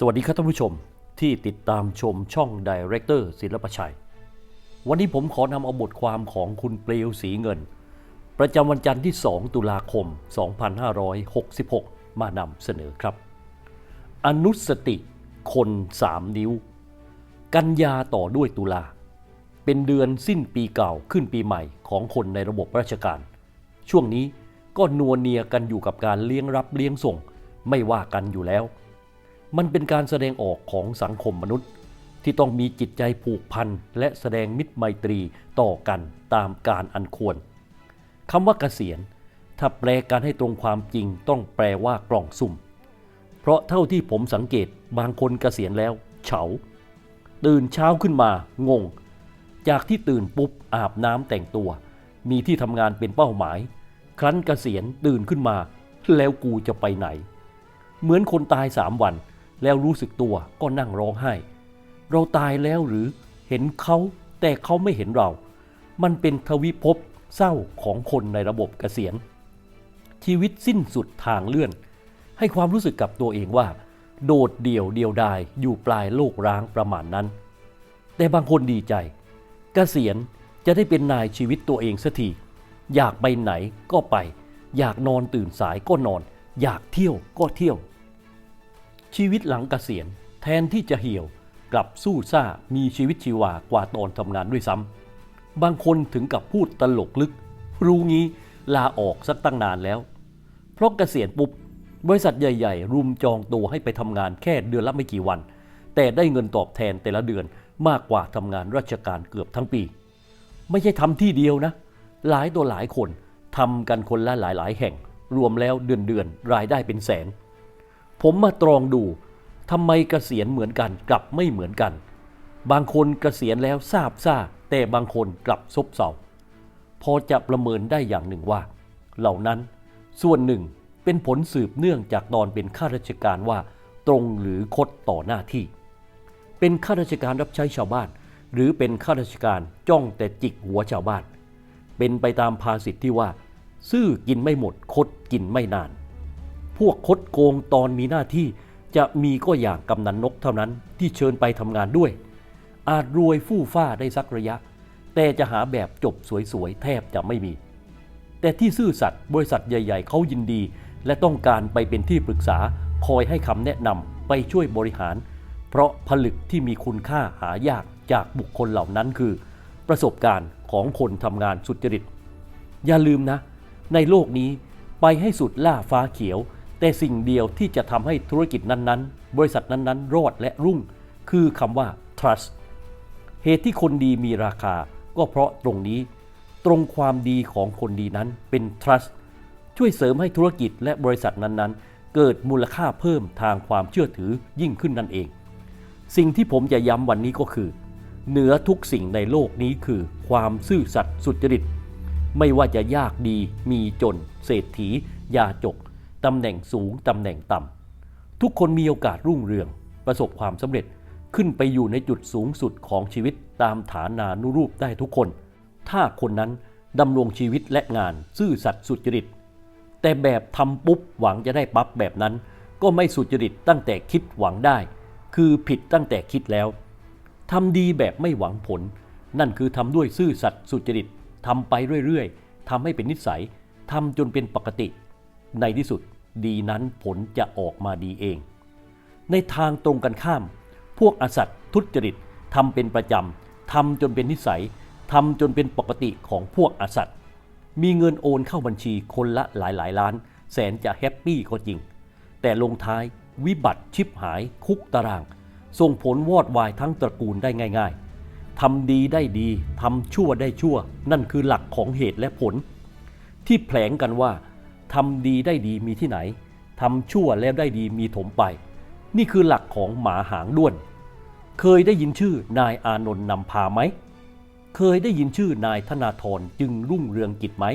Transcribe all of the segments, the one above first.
สวัสดีครับท่านผู้ชมที่ติดตามชมช่องดีเรคเตอร์ศิลปชัย วันนี้ผมขอนำเอาบทความของคุณเปลวสีเงิน ประจำวันจันทร์ที่ 2 ตุลาคม 2566 มานำเสนอครับ อนุสติคนสามนิ้ว กันยาต่อด้วยตุลา เป็นเดือนสิ้นปีเก่าขึ้นปีใหม่ของคนในระบบราชการ ช่วงนี้ก็นัวเนียกันอยู่กับการเลี้ยงรับเลี้ยงส่ง ไม่ว่ากันอยู่แล้ว มันเป็นการแสดงออกของสังคมมนุษย์ ที่ต้องมีจิตใจผูกพันและแสดงมิตรไมตรีต่อกันตามการอันควรคำว่าเกษียณ ถ้าแปลกันให้ตรงความจริงต้องแปลว่ากล่องสุ่ม เพราะเท่าที่ผมสังเกตบางคนเกษียณแล้ว เฉา ตื่นเช้าขึ้นมางง จากที่ตื่นปุ๊บอาบน้ำแต่งตัว มีที่ทำงานเป็นเป้าหมาย ครั้นเกษียณตื่นขึ้นมา แล้วกูจะไปไหน เหมือนคนตายสามวัน แล้วรู้สึกตัวก็นั่งร้องไห้ เราตายแล้วหรือเห็นเขาแต่เขาไม่เห็นเรา มันเป็นทวิภพเศร้าของคนในระบบเกษียณ ชีวิตสิ้นสุดทางเลื่อน ให้ความรู้สึกกับตัวเองว่า โดดเดี่ยวเดียวดายอยู่ปลายโลกร้างประมาณนั้น แต่บางคนดีใจกเกษียณจะได้เป็นนายชีวิตตัวเองสักทีอยากไปไหนก็ไป อยากนอนตื่นสายก็นอน อยากเที่ยวก็เที่ยว ชีวิตหลังเกษียณแทนที่จะเหี่ยวกลับสู้ซ่ามีชีวิตชีวากว่าตอนทำงานด้วยซ้ำบางคนถึงกับพูดตลกลึก รู้งี้ลาออกสักตั้งนานแล้ว เพราะเกษียณปุ๊บบริษัทใหญ่ ๆ รุมจองตัวให้ไปทำงานแค่เดือนละไม่กี่วัน แต่ได้เงินตอบแทนแต่ละเดือนมากกว่าทำงานราชการเกือบทั้งปี ไม่ใช่ทำที่เดียวนะ หลายตัวหลายคนทำกันคนละหลายๆ แห่ง รวมแล้วเดือนเดือนรายได้เป็นแสน ผมมาตรองดูทำไมเกษียณเหมือนกันกลับไม่เหมือนกัน บางคนเกษียณแล้วทราบซ่าแต่บางคนกลับซบเซาพอจะประเมินได้อย่างหนึ่งว่า เหล่านั้นส่วนหนึ่งเป็นผลสืบเนื่องจากตอนเป็นข้าราชการว่า ตรงหรือคดต่อหน้าที่ เป็นข้าราชการรับใช้ชาวบ้าน หรือเป็นข้าราชการจ้องแต่จิกหัวชาวบ้าน เป็นไปตามภาษิตที่ว่า ซื่อกินไม่หมดคดกินไม่นาน พวกคดโกงตอนมีหน้าที่จะมีก็อย่างกำนันนกเท่านั้นที่เชิญไปทำงานด้วย อาจรวยฟู่ฟ้าได้สักระยะ แต่จะหาแบบจบสวยๆ แทบจะไม่มี แต่ที่ซื่อสัตย์บริษัทใหญ่ ๆ เขายินดี และต้องการไปเป็นที่ปรึกษาคอยให้คำแนะนำไปช่วยบริหาร เพราะผลึกที่มีคุณค่าหายากจากบุคคลเหล่านั้นคือ ประสบการณ์ของคนทำงานสุจริต อย่าลืมนะ ในโลกนี้ไปให้สุดล่าฟ้าเขียว แต่สิ่งเดียวที่จะทำให้ธุรกิจนั้นๆ บริษัทนั้นๆ รอดและรุ่ง คือคำว่า trust เหตุที่คนดีมีราคาก็เพราะตรงนี้ ตรงความดีของคนดีนั้นเป็น trust ช่วยเสริมให้ธุรกิจและบริษัทนั้นๆ เกิดมูลค่าเพิ่มทางความเชื่อถือยิ่งขึ้นนั่นเอง สิ่งที่ผมจะย้ำวันนี้ก็คือ เหนือทุกสิ่งในโลกนี้คือ ความซื่อสัตย์สุจริต ไม่ว่าจะยากดีมีจน เศรษฐียาจก ตำแหน่งสูงตำแหน่งต่ำทุกคนมีโอกาสรุ่งเรือง ประสบความสำเร็จขึ้นไปอยู่ในจุดสูงสุดของชีวิตตามฐานานุรูปได้ทุกคน ถ้าคนนั้นดำรงชีวิตและงานซื่อสัตย์สุจริต แต่แบบทำปุ๊บหวังจะได้ปั๊บแบบนั้น ก็ไม่สุจริตตั้งแต่คิดหวังได้ คือผิดตั้งแต่คิดแล้วทำดีแบบไม่หวังผล นั่นคือทำด้วยซื่อสัตย์สุจริตทำไปเรื่อยๆทำให้เป็นนิสัยทำจนเป็นปกติ ในที่สุดดีนั้นผลจะออกมาดีเอง ในทางตรงกันข้าม พวกอสัตย์ทุจริตทำเป็นประจำทำจนเป็นนิสัยทำจนเป็นปกติของพวกอสัตย์มีเงินโอนเข้าบัญชีคนละหลายหลายล้าน แสนจะแฮปปี้ก็จริง แต่ลงท้ายวิบัติชิบหายคุกตาราง ส่งผลวอดวายทั้งตระกูลได้ง่าย ๆทำดีได้ดีทำชั่วได้ชั่ว นั่นคือหลักของเหตุและผล ที่แผลงกันว่า ทำดีได้ดีมีที่ไหนทำชั่วแล้วได้ดีมีถมไป นี่คือหลักของหมาหางด้วน เคยได้ยินชื่อนายอานนท์นำพาไหม เคยได้ยินชื่อนายธนาธรจึงรุ่งเรืองกิจไหม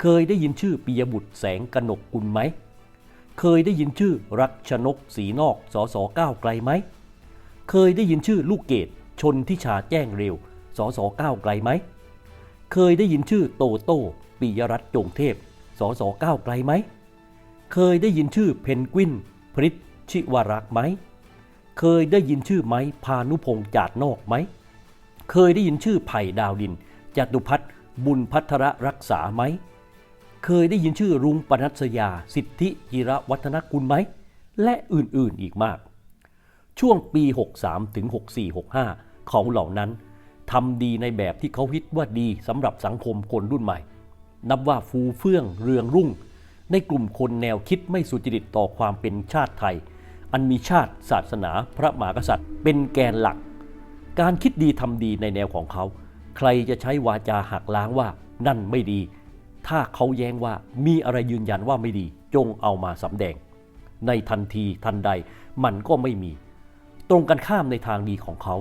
เคยได้ยินชื่อปิยบุตรแสงกนกกุลไหม เคยได้ยินชื่อรักชนกสีนอกสอสอก้าวไกลไหม เคยได้ยินชื่อลูกเกดชนทิชาแจ้งเร็วสอสอก้าวไกลไหม เคยได้ยินชื่อโตโต้ปิยรัตน์จงเทพ สสก้าวไกลไหม เคยได้ยินชื่อเพนกวินพริชชิวรักษ์ไหม เคยได้ยินชื่อไหมพานุพงษ์จาดนอกไหม เคยได้ยินชื่อไผ่ดาวดินจตุพัฒน์บุญพัทรรักษาไหม เคยได้ยินชื่อรุงปนัสยา สิทธิจิระวัฒนกุลไหม และอื่นๆอีกมาก ช่วงปี 63ถึง64 65 เขาเหล่านั้นทำดีในแบบที่เขาคิดว่าดีสำหรับสังคมคนรุ่นใหม่ นับว่าฟูเฟื่องเรืองรุ่ง ในกลุ่มคนแนวคิดไม่สุจริตต่อความเป็นชาติไทย อันมีชาติศาสนาพระมหากษัตริย์ เป็นแกนหลัก การคิดดีทำดีในแนวของเขา ใครจะใช้วาจาหักล้างว่านั่นไม่ดี ถ้าเขาแย้งว่ามีอะไรยืนยันว่าไม่ดี จงเอามาสำแดง ในทันทีทันใดมันก็ไม่มี ตรงกันข้ามในทางดีของเขา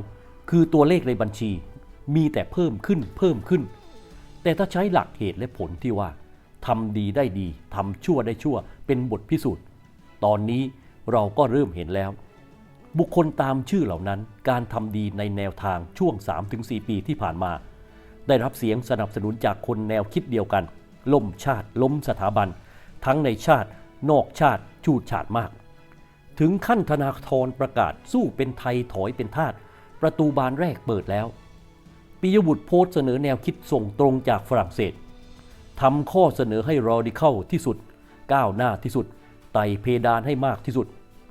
คือตัวเลขในบัญชีมีแต่เพิ่มขึ้นเพิ่มขึ้น แต่ถ้าใช้หลักเหตุและผลที่ว่าทำดีได้ดีทำชั่วได้ชั่ว เป็นบทพิสูจน์ ตอนนี้เราก็เริ่มเห็นแล้ว บุคคลตามชื่อเหล่านั้น การทำดีในแนวทางช่วง 3-4 ปีที่ผ่านมา ได้รับเสียงสนับสนุนจากคนแนวคิดเดียวกัน ล่มชาติ ล้มสถาบัน ทั้งในชาติ นอกชาติ ชูดชาติมาก ถึงขั้นธนาธรประกาศสู้เป็นไทยถอยเป็นทาสประตูบานแรกเปิดแล้ว ปิยบุตรโพสเสนอแนวคิดส่งตรงจากฝรั่งเศสทำข้อเสนอให้รอดิเข้าที่สุด ก้าวหน้าที่สุด ไต่เพดานให้มากที่สุด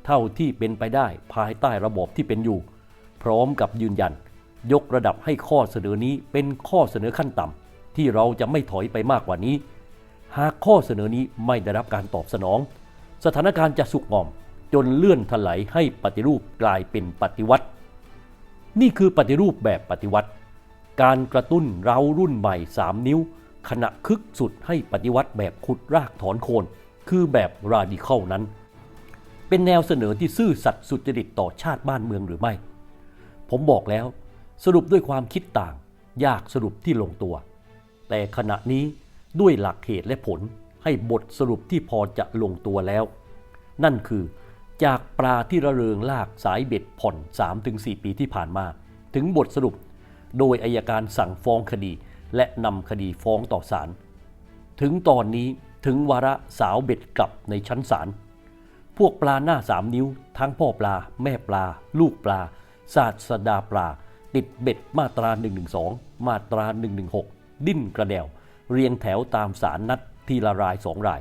เท่าที่เป็นไปได้ภายใต้ระบบที่เป็นอยู่ พร้อมกับยืนยัน ยกระดับให้ข้อเสนอนี้เป็นข้อเสนอขั้นต่ำที่เราจะไม่ถอยไปมากกว่านี้ หากข้อเสนอนี้ไม่ได้รับการตอบสนอง สถานการณ์จะสุกงอม จนเลื่อนถลายให้ปฏิรูปกลายเป็นปฏิวัติ นี่คือปฏิรูปแบบปฏิวัติ การกระตุ้นเรารุ่นใหม่ 3 นิ้ว ขณะคึกสุดให้ปฏิวัติแบบขุดรากถอนโคน คือแบบราดิเคัลนั้น เป็นแนวเสนอที่ซื่อสัตย์สุจริตต่อชาติบ้านเมืองหรือไม่ ผมบอกแล้ว สรุปด้วยความคิดต่าง ยากสรุปที่ลงตัว แต่ขณะนี้ด้วยหลักเหตุและผลให้บทสรุปที่พอจะลงตัวแล้ว นั่นคือจากปลาที่ระเริงลากสายเบ็ดผ่อน 3-4 ปีที่ผ่านมา ถึงบทสรุป โดยอายการสั่งฟ้องคดี และนำคดีฟ้องต่อศาล ถึงตอนนี้ถึงวาระสาวเบ็ดกลับในชั้นศาล พวกปลาหน้าสามนิ้ว ทั้งพ่อปลา แม่ปลา ลูกปลา ศาสดาปลา ติดเบ็ดมาตรา 112 มาตรา 116 ดิ้นกระเดวเรียงแถวตามสารนัดทีละรายสองราย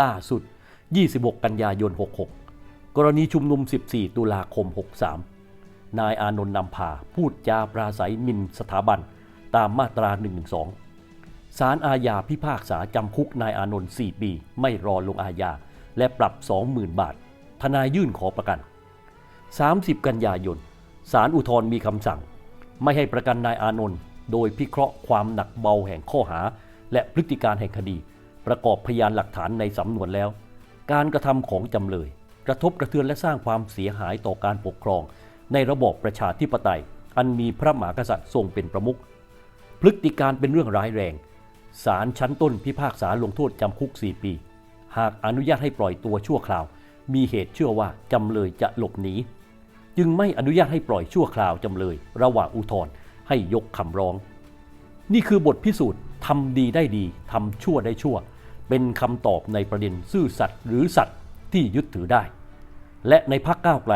ล่าสุด 26 กันยายน 66 กรณีชุมนุม 14 ตุลาคม 63 นายอานนท์นำพา พูดจาปราศัยมินสถาบัน ตามมาตรา 112 ศาลอาญาพิพากษาจำคุกนายอานนท์4ปี ไม่รอลงอาญา และปรับ 20,000 บาท ทนายยื่นขอประกัน 30 กันยายนศาลอุทธรณ์มีคำสั่ง ไม่ให้ประกันนายอานนท์โดยพิเคราะห์ความหนักเบาแห่งข้อหา และพฤติการแห่งคดี ประกอบพยานหลักฐานในสำนวนแล้ว การกระทำของจำเลย กระทบกระเทือนและสร้างความเสียหายต่อการปกครอง ในระบอบประชาธิปไตย อันมีพระมหากษัตริย์ทรงเป็นประมุขพฤติการเป็นเรื่องร้ายแรงศาลชั้นต้นพิพากษาลงโทษจำคุก 4 ปี หากอนุญาตให้ปล่อยตัวชั่วคราว มีเหตุเชื่อว่าจำเลยจะหลบหนีจึงไม่อนุญาตให้ปล่อยชั่วคราวจำเลย ระหว่างอุทธรณ์ให้ยกคำร้อง นี่คือบทพิสูจน์ทำดีได้ดีทำชั่วได้ชั่ว เป็นคำตอบในประเด็นซื่อสัตย์หรือสัตย์ที่ยึดถือได้ และในพักก้าวไกล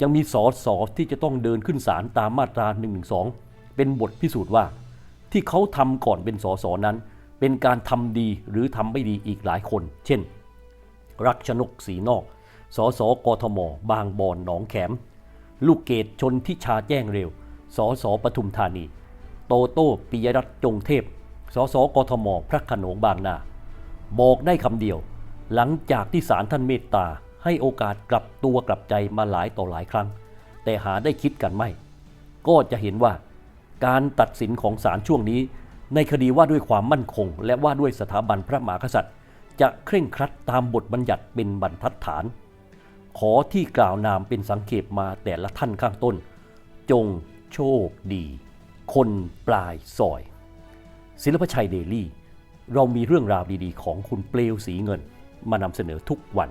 ยังมีสอสอที่จะต้องเดินขึ้นศาลตามมาตรา1นึเป็นบทพิสูจน์ว่า ที่เขาทำก่อนเป็นสอสอนั้น เป็นการทำดีหรือทำไม่ดีอีกหลายคน เช่น รักชนกสีนอกสอสอกทม บางบอนหนองแขม ลูกเกดชนทิชาแจ้งเร็วสอสอปทุมธานี โตโต้ปิยรัตน์จงเทพสสกทม พระขนงบางนา บอกได้คำเดียว หลังจากที่ศาลท่านเมตตา ให้โอกาสกลับตัวกลับใจมาหลายต่อหลายครั้ง แต่หาได้คิดกันไม่ ก็จะเห็นว่า การตัดสินของศาลช่วงนี้ ในคดีว่าด้วยความมั่นคง และว่าด้วยสถาบันพระมหากษัตริย์ จะเคร่งครัดตามบทบัญญัติเป็นบรรทัดฐาน ขอที่กล่าวนามเป็นสังเขปมาแต่ละท่านข้างต้น จงโชคดี คนปลายซอย ศิลปชัยเดลี่ เรามีเรื่องราวดีๆ ของคุณเปลวสีเงิน มานำเสนอทุกวัน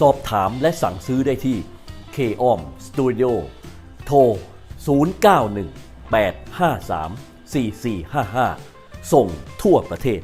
สอบถามและสั่งซื้อได้ที่ k o m Studio โทร 0918534455 ส่งทั่วประเทศ